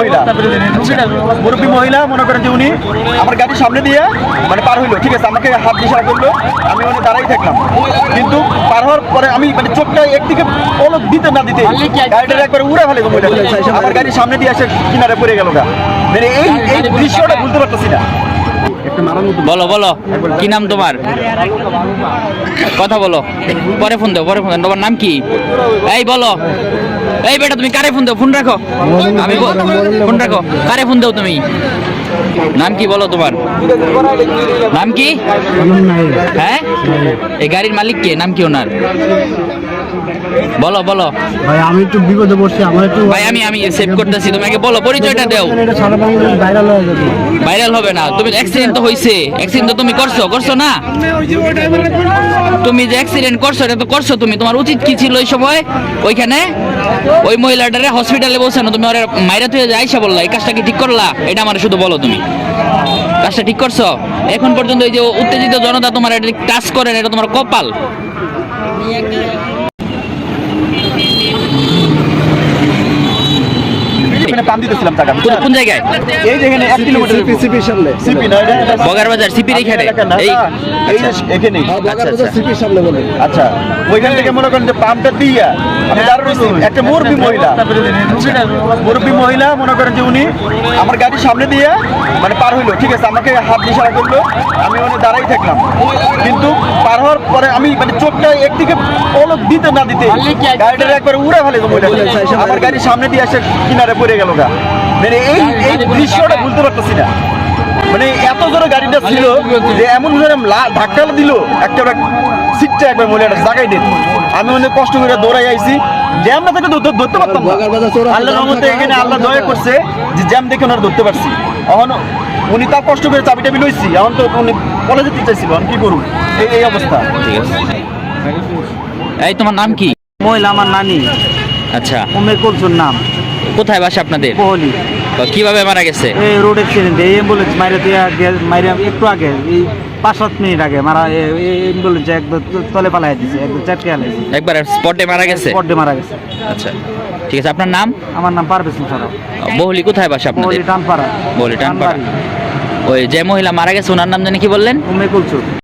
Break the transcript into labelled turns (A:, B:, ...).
A: মহিলা। মুরব্বী মহিলা, মনে করেন যে উনি আমার গাড়ির সামনে দিয়ে মানে পার হইল। ঠিক আছে, আমাকে হাত দিশা করল। আমি ওখানে দাঁড়াই থাকলাম। কিন্তু পার হওয়ার পরে আমি মানে চোখটা একদিকে পলক দিতে না দিতে গাড়িটা একবার উড়ে ফেলে মহিলা আমার গাড়ির সামনে দিয়ে এসে কিনারে পড়ে গেল গা। মানে এই এই দৃশ্যটা ভুলতে পারতেছি না।
B: বলো বলো, কি নাম তোমার? কথা বলো। পরে ফোন দাও, পরে ফোন তোমার নাম কি? এই, বলো। এই বেটা তুমি কারে ফোন দাও? ফোন রাখো। আমি ফোন রাখো। কারে ফোন দাও তুমি? নাম কি বলো তোমার? নাম কি? হ্যাঁ? এই গাড়ির মালিক কে? নাম কি ওনার? বলো বলো।
C: ভাই আমি একটু বিপদে পড়ছি আমার একটু
B: ভাই আমি আমি সেভ করতেছি তোমাকে বলো পরিচয়টা দাও।
C: এটা সারা বাংলাদেশ ভাইরাল হয়ে যাবে।
B: ভাইরাল হবে না। তুমি অ্যাক্সিডেন্ট তো হইছে। অ্যাক্সিডেন্ট তো তুমি করছ করছ না? তুমি যে অ্যাক্সিডেন্ট করছ এটা তো করছ তুমি। তোমার উচিত কি ছিল ওই সময়? ওইখানে? ওই মহিলাটারে হসপিটালে বসানো তুমি ওরা মাইরা তুই আইসা বললা এই কাজটা কি ঠিক করলা? এটা আমার শুধু বলো তুমি। কাজটা ঠিক করছ? এখন পর্যন্ত এই যে উত্তেজিত জনতা তোমার এটা টাচ করেন এটা তোমার কপাল।
A: এখানে পাম দিতেছিলাম টাকা।
B: কোন কোন জায়গায়?
A: এই যে এখানে এক কিলোমিটার
C: সিপির সামনে।
A: সিপি না
B: বগার বাজার সিপির এখানে?
A: এলাকা
B: এই
A: এই যে এখানেই।
B: আচ্ছা, আচ্ছা।
C: সিপির সামনে বলে
A: আচ্ছা ওইখান থেকে মনে করেন যে পাম্পটা দিয়া আমি দাঁড় রয়েছি একটা মুরব্বী মহিলা। মুরব্বী মহিলা মনে করেন যে উনি আমার গাড়ির সামনে দিয়ে মানে পার হইল। ঠিক আছে আমাকে হাত দিশারা করল। আমি ওখানে দাঁড়াই থাকলাম। কিন্তু পার হওয়ার পরে আমি মানে চোখটা একদিকে পলক দিতে না দিতে গাড়িটা একবার উড়ে ফেলে মহিলা আমার গাড়ির সামনে দিয়ে এসে কিনারে পড়ে গেল। গা মানে এই এই দৃশ্যটা ভুলতে পারতেছি না। মানে এত জোরে গাড়িটা ছিল যে এমন লা- ধাক্কা দিল একটা সিটটা একবার মহিলাটা জাগাই দিত আমি অনেক কষ্ট করে দৌড়াই আইছি। জ্যাম না থেকে ধরতে পারতাম আল্লাহ রহমতে এখানে আল্লাহ দয়া করছে যে জ্যাম দেখে ওনারা ধরতে পারছি। এখন উনি তাও কষ্ট করে চাবি টাবি লইছি। এখন তো উনি কলেজে যেতে চাইছিল এখন কি করুন? এই এই অবস্থা।
B: এই তোমার নাম কি?
D: মহিলা আমার নানি।
B: আচ্ছা।
D: উমে কুলসুর নাম।
B: কোথায় বাসা আপনাদের?
D: কোহলি।
B: কীভাবে মারা গেছে?
D: এই রোড অ্যাক্সিডেন্ট এই অ্যাম্বুলেন্স মাইরে দিয়ে আগে মাইরে একটু আগে এই পাঁচ সাত মিনিট আগে মারা অ্যাম্বুলেন্স একদম তলে পালাই দিছে একদম চাটকে আলাইছে
B: একবার স্পটে মারা গেছে?
D: স্পটে মারা গেছে।
B: আচ্ছা ঠিক আছে আপনার নাম?
D: আমার নাম পারভেজ মুশারফ
B: বহুলি কোথায় বাসা আপনাদের?
D: কোহলি টানপাড়া।
B: বহুলি টানপাড়া। ওই যে মহিলা মারা গেছে ওনার নাম জানি কি বললেন?
D: উমে কুলসুর